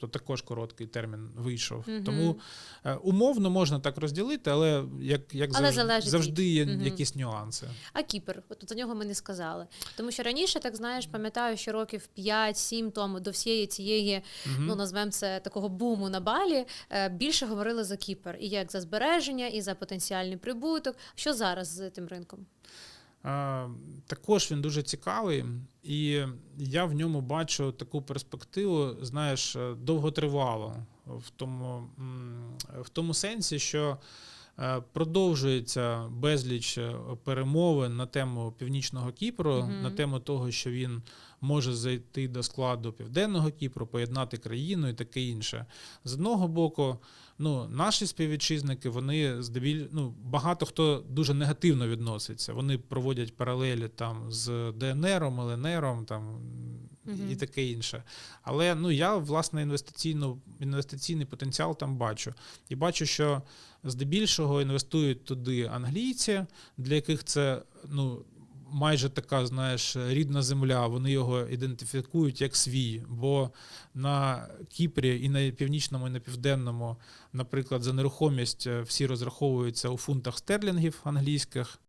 Тобто також короткий термін вийшов. Мгм. Тому е, умовно можна так розділити, але як, як Але завжди, завжди є Мгм. якісь нюанси. А Кіпр, от за нього ми не сказали. Тому що раніше, так знаєш, пам'ятаю, що років 5-7 тому до всієї цієї, Мгм. ну назвемо це такого буму на балі, е, більше говорили за Кіпр. І як за збереження, і за потенціальний прибуток. Що зараз з тим ринком? А, Також він дуже цікавий, і я в ньому бачу таку перспективу, знаєш, е, довготривало в тому, в тому сенсі, що е, продовжується безліч е, перемовин на тему північного Кіпру, Мгм. на тему того, що він може зайти до складу південного Кіпру, поєднати країну і таке інше. З одного боку, ну, наші співвітчизники, вони здебіль, ну, багато хто дуже негативно відноситься. Вони проводять паралелі там з ДНРом, ЛНРом там, і таке інше. Але ну, я, власне, інвестиційну, інвестиційний потенціал там бачу. І бачу, що здебільшого інвестують туди англійці, для яких це ну, майже така, знаєш, рідна земля. Вони його ідентифікують як свій. Бо на Кіпрі і на північному, і на південному, наприклад, за нерухомість е, всі розраховуються у фунтах стерлінгів англійських.